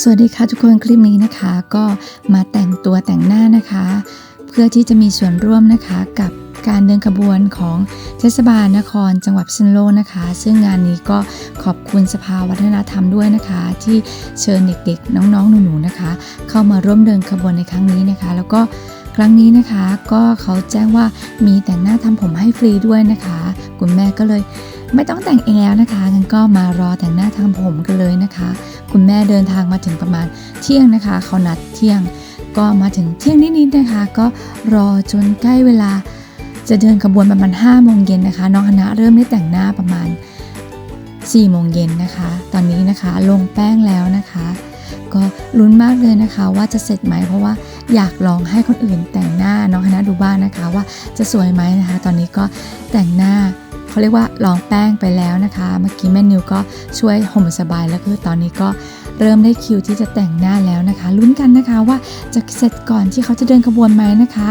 สวัสดีค่ะทุกคนคลิปนี้นะคะก็มาแต่งตัวแต่งหน้านะคะ เพื่อที่จะมีส่วนร่วมนะคะกับการเดินขบวนของเทศบาลนครจังหวัดพิษณุโลกนะคะ ซึ่งงานนี้ก็ขอบคุณสภาวัฒนธรรมด้วยนะคะ ที่เชิญเด็กๆ น้องๆหนูๆนะคะ เข้ามาร่วมเดินขบวนในครั้งนี้นะคะ แล้วก็ครั้งนี้นะคะก็เขาแจ้งว่ามีแต่งหน้าทำผมให้ฟรีด้วยนะคะ คุณแม่ก็เลย ไม่ต้องแต่งเองแล้วนะคะงั้นก็มารอแต่งหน้าทำผมกันเลยนะคะ คุณแม่เดินทางมาถึงประมาณเที่ยงนะคะเขานัดเที่ยง ก็มาถึงเที่ยงนิดๆนะคะ ก็รอจนใกล้เวลา จะเดินขบวนประมาณ5โมงเย็นนะคะ น้องคณะเริ่มได้แต่งหน้าประมาณ4โมงเย็นนะคะ ตอนนี้นะคะลงแป้งแล้วนะคะ ก็ลุ้นมากเลยนะคะ ว่าจะเสร็จไหมเพราะว่าอยากลองให้คนอื่นแต่งหน้าน้องคณะดูบ้างนะคะ ว่าจะสวยไหมนะคะ ตอนนี้ก็แต่งหน้า เขาเรียกว่าลองแป้งไปแล้วนะคะ เมื่อกี้แม่นิวก็ช่วยห่มสบายแล้วคือตอนนี้ก็เริ่มได้คิวที่จะแต่งหน้าแล้วนะคะ ลุ้นกันนะคะว่าจะเสร็จก่อนที่เขาจะเดินขบวนไหมนะคะ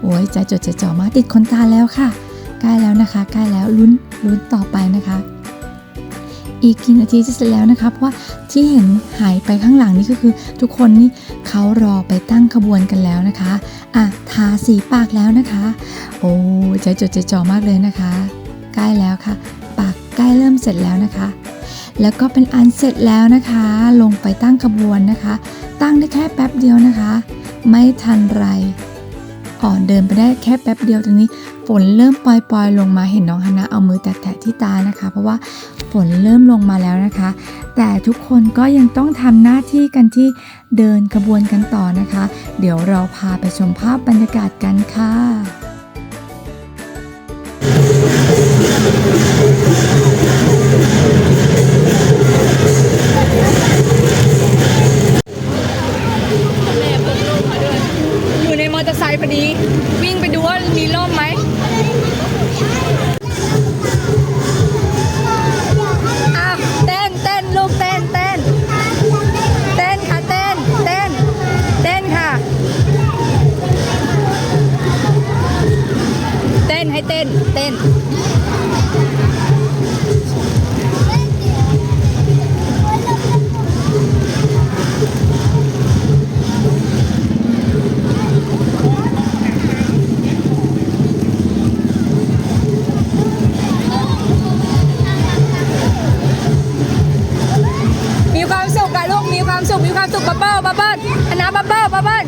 โอ้ยใจจดใจจ่อมากติดขนตาแล้วค่ะ ใกล้แล้วนะคะ ใกล้แล้วลุ้นลุ้นต่อไปนะคะอีกกี่นาทีจะเสร็จแล้วนะคะเพราะว่าที่เห็นหายไปข้างหลังนี่ก็คือ ทุกคนนี่เขารอไปตั้งขบวนกันแล้วนะคะอะทาสีปากแล้วนะคะ โอ้ใจจดใจจ่อมากเลยนะคะ ใกล้แล้วค่ะ ปากใกล้เริ่มเสร็จแล้วนะคะ แล้วก็เป็นอันเสร็จแล้วนะคะ ลงไปตั้งขบวนนะคะ ตั้งได้แค่แป๊บเดียวนะคะ ไม่ทันไรอ่อนเดินไปได้แค่แป๊บเดียวตรงนี้ ฝนเริ่มปล่อยๆ ลงมาเห็นน้องฮานะเอามือแตะๆที่ตานะคะ เพราะว่าฝนเริ่มลงมาแล้วนะคะ แต่ทุกคนก็ยังต้องทำหน้าที่กันที่เดินขบวนกันต่อนะคะ เดี๋ยวเราพาไปชมภาพบรรยากาศกันค่ะ พอดี วิ่งไปดูว่ามีร่มไหมอ้าวเต้นเต้นลูกเต้นเต้นเต้นค่ะเต้นเต้นเต้นค่ะ เต้นให้เต้นเต้น ความสุขมีความสุขบับเบิ้ลบับเบิ้ลอันนะบับเบิ้ลบับเบิ้ล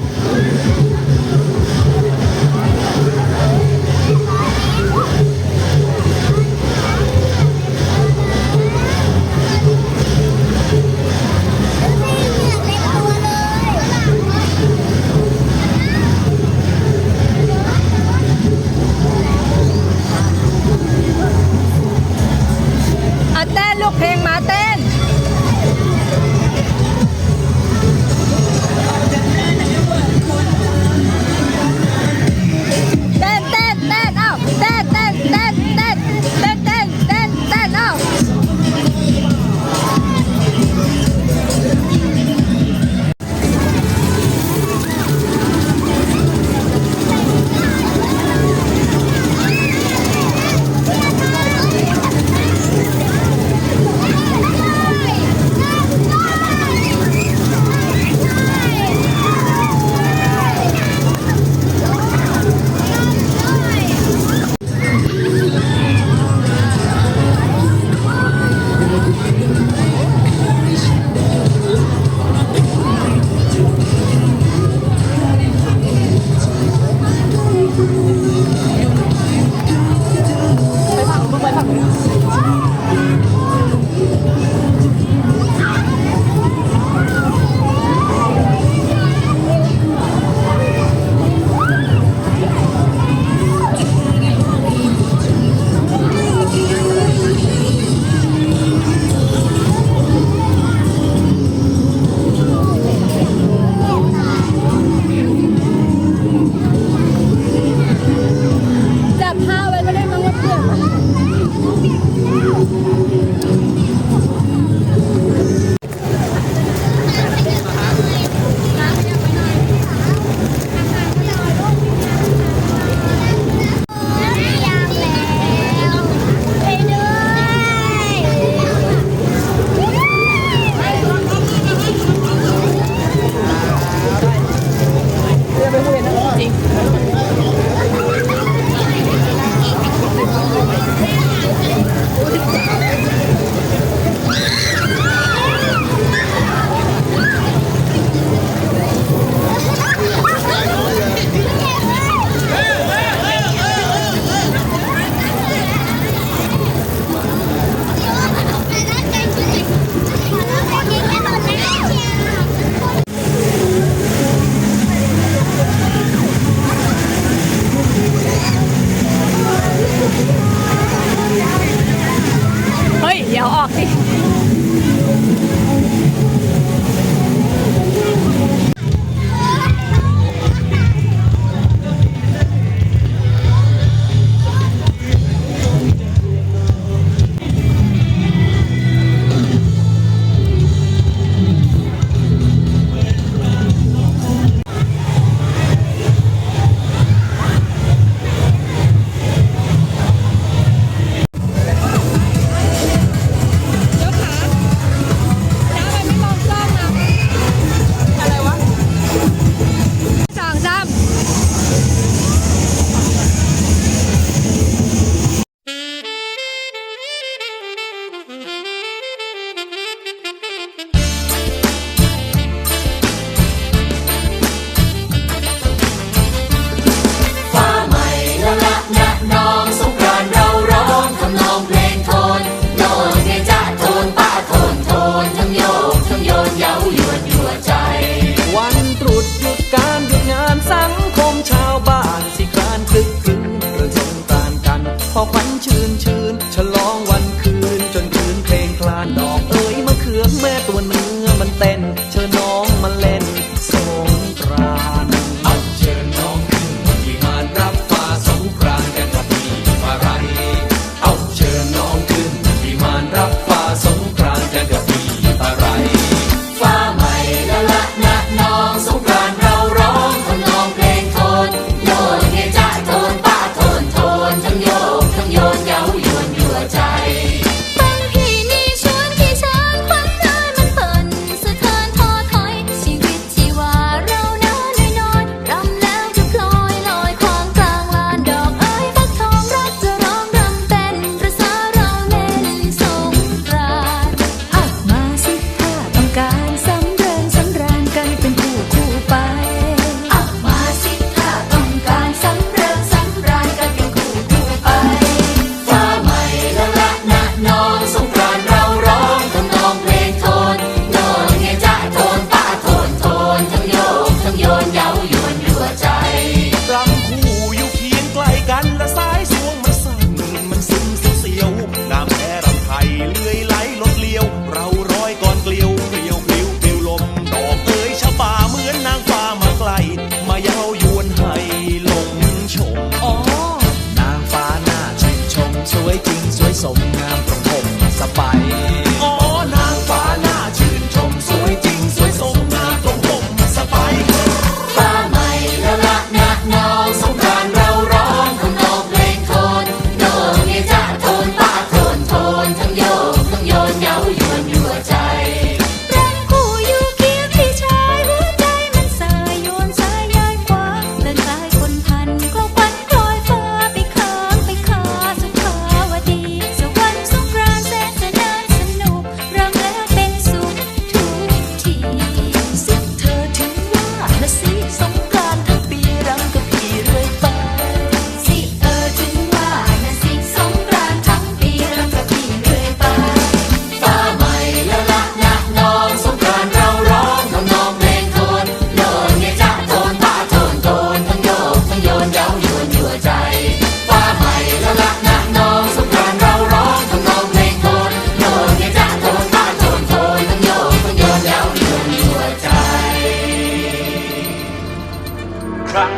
ครั้ง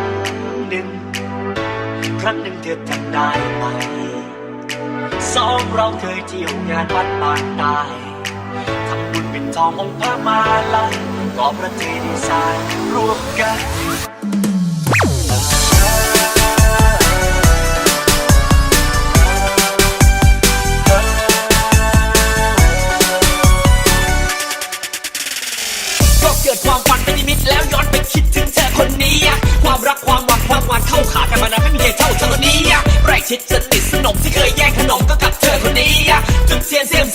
หนึ่ง ครั้งหนึ่งเธอจำได้ไหม สองเราเคยเที่ยวงานวัดบางตายทำบุญเป็นทององค์พระมาลัยก่อประเจดีย์สาร่วมกัน ชิดสนิทสนมที่เคยแย่งขนมก็กับเธอคนนี้จุดเซียนเซียม